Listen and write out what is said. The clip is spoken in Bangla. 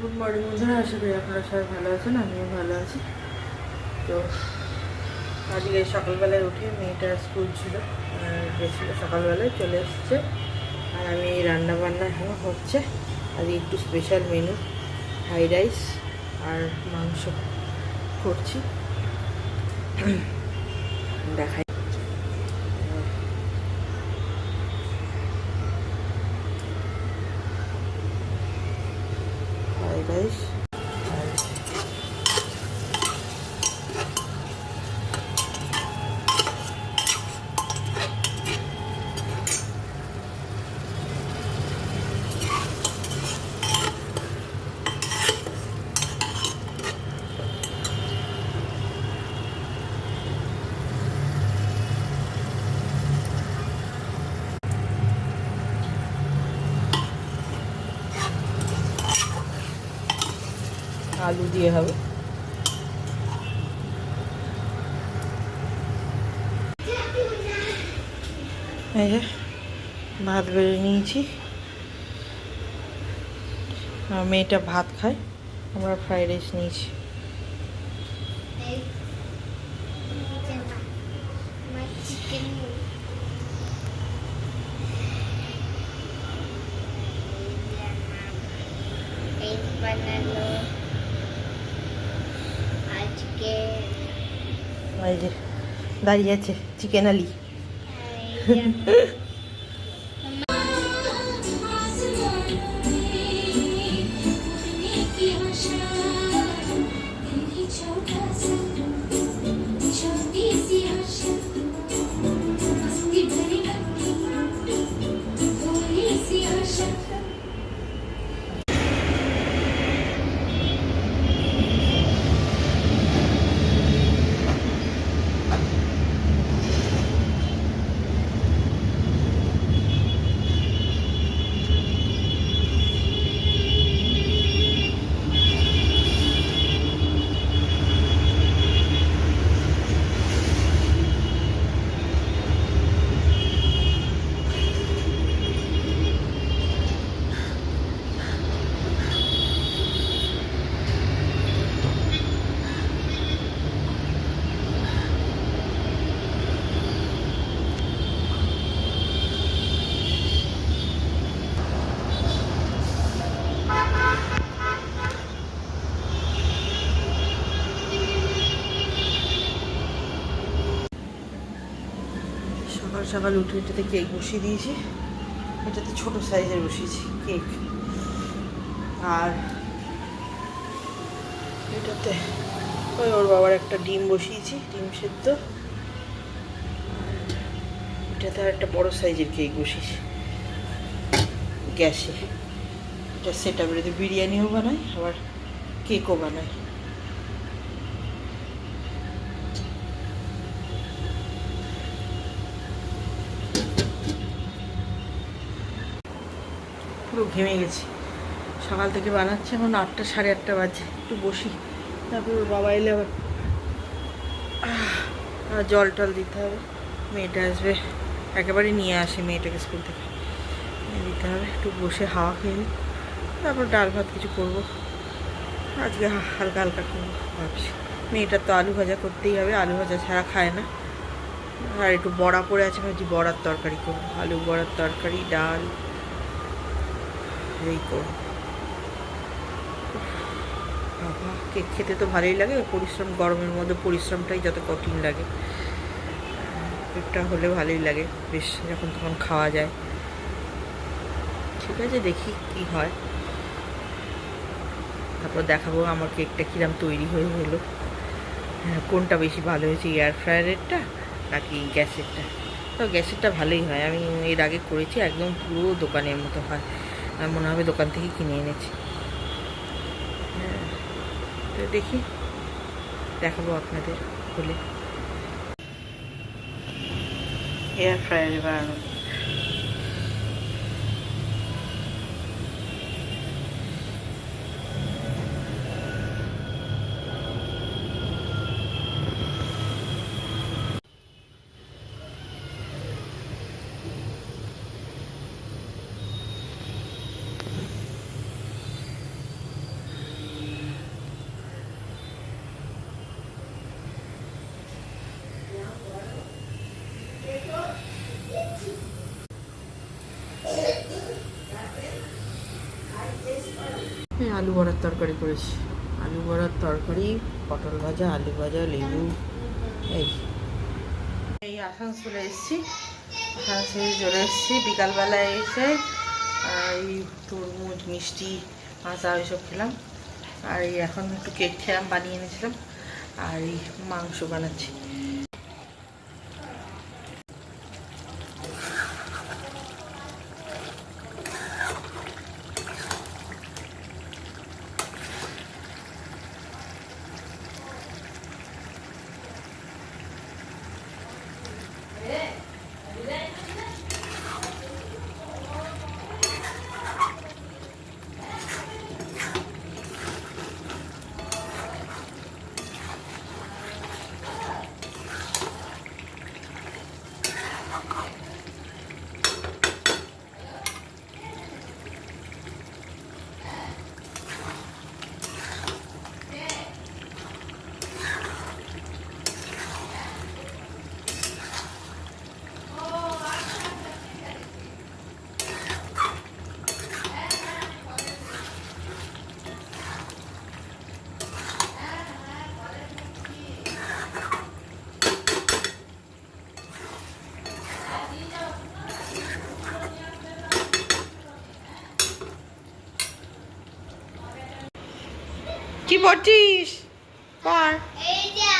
গুড মর্নিং বন্ধুরা, আশা করি আপনারা সবাই ভালো আছেন, আমিও ভালো আছি। তো, আজকে সকালবেলায় উঠে মেয়েটা স্কুল ছিল গেছিল সকালবেলায়, চলে এসছে। আর আমি রান্না বান্না হচ্ছে। আর একটু স্পেশাল মেনু ফ্রাইড রাইস আর মাংস করছি। দেখাই ফ্রাইড রাইস আলু দিয়ে হবে। এই যে ভাত বেড়ে নিয়েছি। মেয়েটা ভাত খায়, আমরা ফ্রাইড রাইস নিয়েছি। চিকেন এই যে দাঁড়িয়ে আছে চিকেন আলি। সকাল সকাল উঠে এটাতে কেক বসিয়ে দিয়েছি। এটাতে ছোট সাইজের বসিয়েছি, কেক। আর এটাতে ওই ওর বাবার একটা ডিম বসিয়েছি, ডিম সেদ্ধ। এটাতে আর একটা বড় সাইজের কেক বসিয়েছি। গ্যাসে। এটা সেট আপের বিরিয়ানিও বানাই, আবার কেকও বানাই। পুরো ঘেমে গেছি। সকাল থেকে বানাচ্ছি, এখন আটটা, সাড়ে আটটা বাজে। একটু বসি। তারপর বাবা এলে আবার জল টল দিতে হবে। মেয়েটা আসবে। একেবারে নিয়ে আসে মেয়েটাকে স্কুল থেকে। দিতে হবে। একটু বসে হাওয়া খেয়ে নিই। তারপর ডাল ভাত কিছু করব। আজকে হালকা হালকা করব, ভাবছি। মেয়েটার তো আলু ভাজা করতেই হবে। আলু ভাজা ছাড়া খায় না। আর একটু বড়া পড়ে আছে, ভাবছি বড়ার তরকারি করব। আলু বড়ার তরকারি, ডাল। করব বাবা কেক খেতে তো ভালোই লাগে পরিশ্রম গরমের মধ্যে পরিশ্রমটাই যত কঠিন লাগে। কেকটা হলে ভালোই লাগে বেশ যখন তখন খাওয়া যায়। ঠিক আছে দেখি কি হয়। তারপর দেখাবো আমার কেকটা কিরম তৈরি হয়ে হলো হ্যাঁ, কোনটা বেশি ভালো হয়েছে এয়ার ফ্রায়ারেরটা নাকি গ্যাসেরটা? তো গ্যাসেরটা ভালোই হয় আমি এর আগে করেছি একদম পুরো দোকানের মতো হয়। আমার মনে হবে দোকান থেকে কিনে এনেছি। হ্যাঁ, তো দেখি দেখাবো আপনাদের খুলে। এয়ার ফ্রায়ারে বানানো। আলু বড়ার তরকারি করেছি। আলু বড়ার তরকারি, পটল ভাজা, আলু ভাজা, লেবু, এই। এই আসানসোলে এসেছি। আসানসোলে চলে এসেছি। বিকালবেলায় এসে এই তরমুজ, মিষ্টি মাছা ওইসব খেলাম। আর এখন একটু কেক খেলাম, বানিয়ে এনেছিলাম। আর এই মাংস বানাচ্ছি। কি পড়ছিস? পড়। এই যে